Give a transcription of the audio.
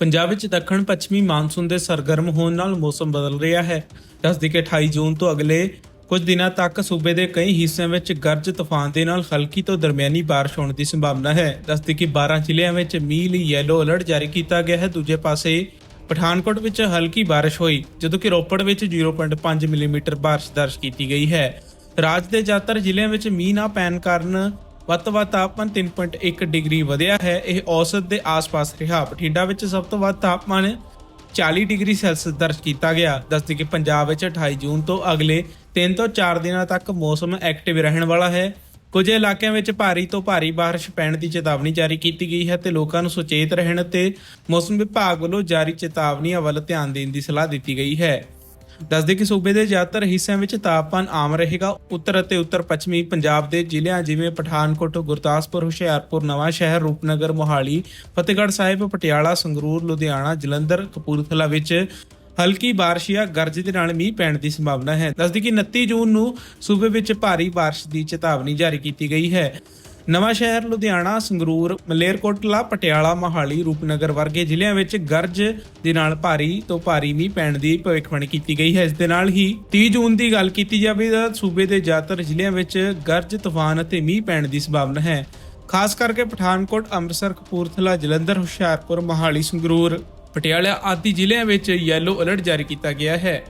ਪੰਜਾਬ ਵਿੱਚ ਦੱਖਣ ਪੱਛਮੀ ਮਾਨਸੂਨ ਦੇ ਸਰਗਰਮ ਹੋਣ ਨਾਲ ਮੌਸਮ ਬਦਲ ਰਿਹਾ ਹੈ। ਦੱਸਦੀ ਕਿ 28 ਜੂਨ ਤੋਂ ਅਗਲੇ ਕੁਝ ਦਿਨਾਂ ਤੱਕ ਸੂਬੇ ਦੇ ਕਈ ਹਿੱਸਿਆਂ ਵਿੱਚ ਗਰਜ ਤੂਫਾਨ ਦੇ ਨਾਲ ਹਲਕੀ ਤੋਂ ਦਰਮਿਆਨੀ ਬਾਰਿਸ਼ ਹੋਣ ਦੀ ਸੰਭਾਵਨਾ ਹੈ। ਦੱਸਦੀ ਕਿ 12 ਜ਼ਿਲ੍ਹਿਆਂ ਵਿੱਚ ਮੀਂਹ ਲਈ ਯੈਲੋ ਅਲਰਟ ਜਾਰੀ ਕੀਤਾ ਗਿਆ ਹੈ। ਦੂਜੇ ਪਾਸੇ ਪਠਾਨਕੋਟ ਵਿੱਚ ਹਲਕੀ ਬਾਰਿਸ਼ ਹੋਈ, ਜਦੋਂ ਕਿ ਰੋਪੜ ਵਿੱਚ 0.5 ਮਿਲੀਮੀਟਰ ਬਾਰਿਸ਼ ਦਰਜ ਕੀਤੀ ਗਈ ਹੈ। ਰਾਜ ਦੇ ਜ਼ਿਆਦਾਤਰ ਜ਼ਿਲ੍ਹਿਆਂ ਵਿੱਚ ਮੀਂਹ ਨਾ ਪੈਣ ਕਾਰਨ ਵੱਧ ਤੋਂ ਵੱਧ ਤਾਪਮਾਨ 3.1 ਡਿਗਰੀ ਵਧਿਆ ਹੈ। ਇਹ ਔਸਤ ਦੇ ਆਸ-ਪਾਸ ਰਿਹਾ। ਬਠਿੰਡਾ ਵਿੱਚ ਸਭ ਤੋਂ ਵੱਧ ਤਾਪਮਾਨ 40 ਡਿਗਰੀ ਸੈਲਸੀਅਸ ਦਰਜ ਕੀਤਾ ਗਿਆ। ਦੱਸਦੇ ਕਿ ਪੰਜਾਬ ਵਿੱਚ 28 ਜੂਨ ਤੋਂ ਅਗਲੇ 3 ਤੋਂ 4 ਦਿਨਾਂ ਤੱਕ ਮੌਸਮ ਐਕਟਿਵ ਰਹਿਣ ਵਾਲਾ ਹੈ। ਕੁਝ ਇਲਾਕਿਆਂ ਵਿੱਚ ਭਾਰੀ ਤੋਂ ਭਾਰੀ ਬਾਰਿਸ਼ ਪੈਣ ਦੀ ਚੇਤਾਵਨੀ ਜਾਰੀ ਕੀਤੀ ਗਈ ਹੈ ਤੇ ਲੋਕਾਂ ਨੂੰ ਸੁਚੇਤ ਰਹਿਣ ਤੇ ਮੌਸਮ ਵਿਭਾਗ ਵੱਲੋਂ ਜਾਰੀ ਚੇਤਾਵਨੀਆਂ ਵੱਲ ਧਿਆਨ ਦੇਣ ਦੀ ਸਲਾਹ ਦਿੱਤੀ ਗਈ ਹੈ। ਦੱਸਦੇ ਕਿ ਸੂਬੇ ਦੇ ਜ਼ਿਆਦਾਤਰ ਹਿੱਸਿਆਂ ਵਿੱਚ ਤਾਪਮਾਨ ਆਮ ਰਹੇਗਾ। ਉੱਤਰ ਅਤੇ ਉੱਤਰ ਪੱਛਮੀ ਪੰਜਾਬ ਦੇ ਜ਼ਿਲ੍ਹਿਆਂ ਜਿਵੇਂ ਪਠਾਨਕੋਟ, ਗੁਰਦਾਸਪੁਰ, ਹੁਸ਼ਿਆਰਪੁਰ, ਨਵਾਂ ਸ਼ਹਿਰ, ਰੂਪਨਗਰ, ਮੋਹਾਲੀ, ਫਤਿਹਗੜ੍ਹ ਸਾਹਿਬ, ਪਟਿਆਲਾ, ਸੰਗਰੂਰ, ਲੁਧਿਆਣਾ, ਜਲੰਧਰ, ਕਪੂਰਥਲਾ ਵਿੱਚ ਹਲਕੀ ਬਾਰਿਸ਼ ਜਾਂ ਗਰਜ ਦੇ ਨਾਲ ਮੀਂਹ ਪੈਣ ਦੀ ਸੰਭਾਵਨਾ ਹੈ। ਦੱਸਦੀ ਕਿ 29 ਜੂਨ ਨੂੰ ਸੂਬੇ ਵਿੱਚ ਭਾਰੀ ਬਾਰਿਸ਼ ਦੀ ਚੇਤਾਵਨੀ ਜਾਰੀ ਕੀਤੀ ਗਈ ਹੈ। ਨਵਾਂ ਸ਼ਹਿਰ, ਲੁਧਿਆਣਾ, ਸੰਗਰੂਰ, ਮਲੇਰਕੋਟਲਾ, ਪਟਿਆਲਾ, ਮੋਹਾਲੀ, ਰੂਪਨਗਰ ਵਰਗੇ ਜ਼ਿਲ੍ਹਿਆਂ ਵਿੱਚ ਗਰਜ ਦੇ ਨਾਲ ਭਾਰੀ ਤੋਂ ਭਾਰੀ ਮੀਂਹ ਪੈਣ ਦੀ ਭਵਿੱਖਬਾਣੀ ਕੀਤੀ ਗਈ ਹੈ। ਇਸ ਦੇ ਨਾਲ ਹੀ 30 ਜੂਨ ਦੀ ਗੱਲ ਕੀਤੀ ਜਾਵੇ ਤਾਂ ਸੂਬੇ ਦੇ ਜ਼ਿਆਦਾਤਰ ਜ਼ਿਲ੍ਹਿਆਂ ਵਿੱਚ ਗਰਜ, ਤੂਫਾਨ ਅਤੇ ਮੀਂਹ ਪੈਣ ਦੀ ਸੰਭਾਵਨਾ ਹੈ। ਖਾਸ ਕਰਕੇ ਪਠਾਨਕੋਟ, ਅੰਮ੍ਰਿਤਸਰ, ਕਪੂਰਥਲਾ, ਜਲੰਧਰ, ਹੁਸ਼ਿਆਰਪੁਰ, ਮੋਹਾਲੀ, ਸੰਗਰੂਰ, ਪਟਿਆਲਾ ਆਦਿ ਜ਼ਿਲ੍ਹਿਆਂ ਵਿੱਚ ਯੈਲੋ ਅਲਰਟ ਜਾਰੀ ਕੀਤਾ ਗਿਆ ਹੈ।